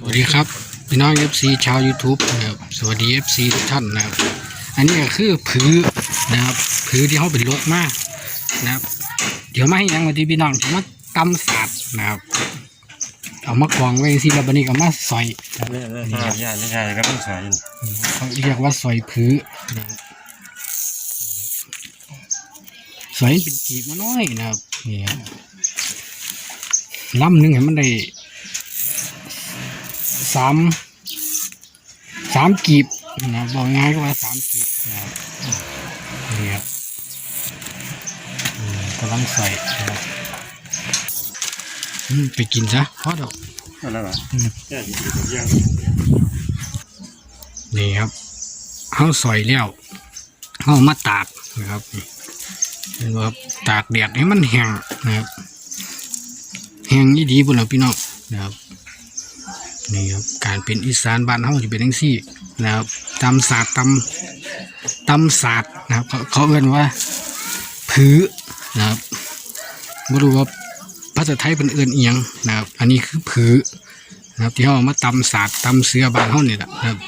สวัสดีครับพี่น้อง FC ชาว YouTube นะครับสวัสดี FC ทุกท่านนะครับ อันนี้ก็คือผือนะครับผือที่เขาเป็นโรคมาก นะครับ เดี๋ยวมาให้ยังมาที่พี่น้องผมมาตำสาดนะครับเอามากองไว้สิแล้วบันนี้ก็มาซอยนะครับเนี่ยเนี่ยใช่ไม่ใช่ก็ต้องสวยอยู่เขาเรียกว่าซอยผือนซอยเป็นจีบมาน้อยนะครับนี่ลำหนึ่งให้มันได้สามสามกีบนะบอกง่ายก็ว่าสามกีบนะครับนี่ครับ กำลังใส่นะครับอืมไปกินซะพอดอกอะไรวะอืมแค่ที่ผมยังนี่ครับเขาสอยแล้วเขาเอามาตากนะครับนี่เห็นว่าตากแดดให้มันแห้งนะครับแห้งยี่ดีบุญเราพี่น้องนะครับนี่ครับการเป็นอีสานบ้านเขาจะเป็นทั้งสี่นะครับตำศาสตร์ตำตำศาสตร์นะครับเขาเขาเรียกว่าผือ นะครับไม่รู้ว่าภาษาไทยเป็นเอื่นเอียงนะครับ อันนี้คือผือนะครับที่เขาเอามาตำศาสตร์ตำเสือบานเขาเนี่ยแหละนะครับ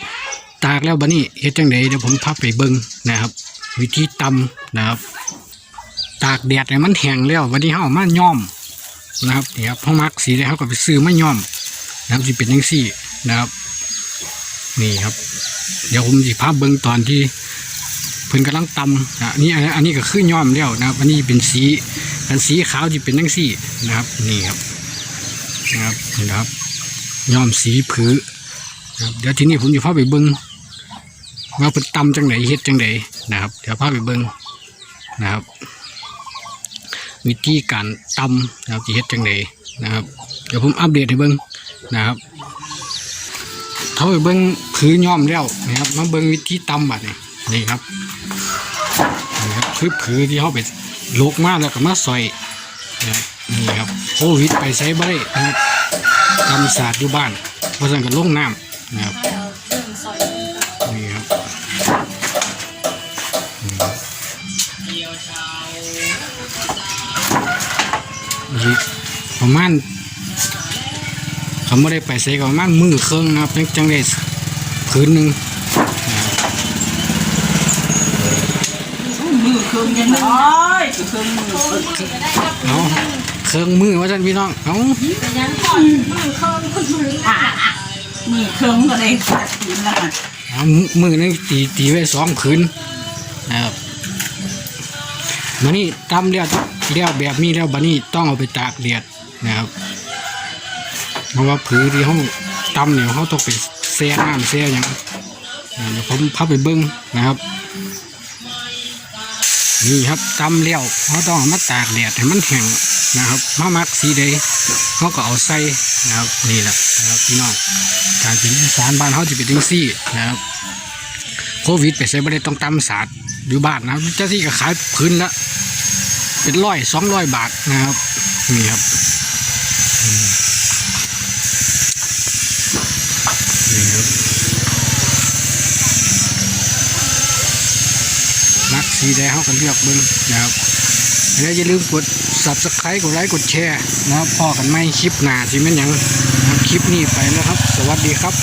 ตากแล้วบัดนี้เฮ็ดจังไดเดี๋ยวผมพาไปเบิ่งนะครับ วิธีตำนะครับ ตากแดดให้มันแห้งแล้ววันนี้เฮาเอามาย้อมนะครับนี่ครับเฮามักสีได้เฮาก็ไปซื้อมาย้อมนะครับสิเป็นจังซี่นะครับ นี่ครับ เดี๋ยวผมสิพาเบิ่งตอนที่ พิ่นกำลังตำอะอันนี้อันนี้ก็คือย้อมแล้วนะครับ อันนี้เป็นสีอันสีขาวที่เป็นจังซี่นะครับนี่ครับนะครับนี่นะครับย้อมสีผือนะครับเดี๋ยวทีนี้ผมจะพาไปเบิ้งว่าเป็นตำจังไหนเฮ็ดจังไหนนะครับ เดี๋ยวพาไปเบิ้งนะครับ วิธีการตำนะครับเฮ็ดจังไหนนะครับ เดี๋ยวผมอัปเดตให้เบิ้งนะครับเขาไปเบิ้งผือย่อมแล้วนะครับมาเบิ้งวิธีตำบัดนี่ นี่ครับนี่ครับคือผือที่เขาไปโลกมาแล้วก็มาซอยนี่ครับโควิดไปใช้บ่ได้นะครับตำศาสตร์อยู่บ้านเพราะฉะนั้นก็ลงน้ำนะครับนี่ครับประมาณเขาไม่ได้ไปใส่ก็ประมาณมือเครื่องนะครับจังได้คืนหนึ่งนะครับ มือเครื่องยังน้อยเครื่องมือเอาเครื่องมือว่าท่านพี่น้องเอามือเครื่องก็ได้ขาดกินแล้วค่ะเอามือนึงตีตีไว้สองคืนนะครับมานี่ตำเลียวเลียวแบบนี้แล้วบันนี้ต้องเอาไปตากแดดนะครับเพราะว่าผือที่เขาตำเนี่ยเขาต้องไปแช่น้ำแช่หยังอ่าเดี๋ยวผมพาไปเบิ้งนะครับ นี่ครับตำเลี้ยวเขาต้องมาตากแดดให้มันแห้งนะครับมามักสีใดเขาก็เอาใส่นะครับนี่แหละนะครับพี่น้องการเป็นอีสานบ้านเขาจะเป็นจังซี่นะครับโควิดไปใส่ไม่ได้ต้องตำสาดอยู่บ้านนะครับเจ้าที่ก็ขายพื้นละเป็นร้อยสองร้อยบาทนะครับนี่ครับนี่ครับ มักสีแดเขากันเลือกเบิ้งนะครับแล้วอย่าลืมกด subscribe กดไลค์กดแชร์นะครับพอกันไม่คลิปหนาสิแม่นหยังนะคคลิปนี้ไปแล้วครับ สวัสดีครับ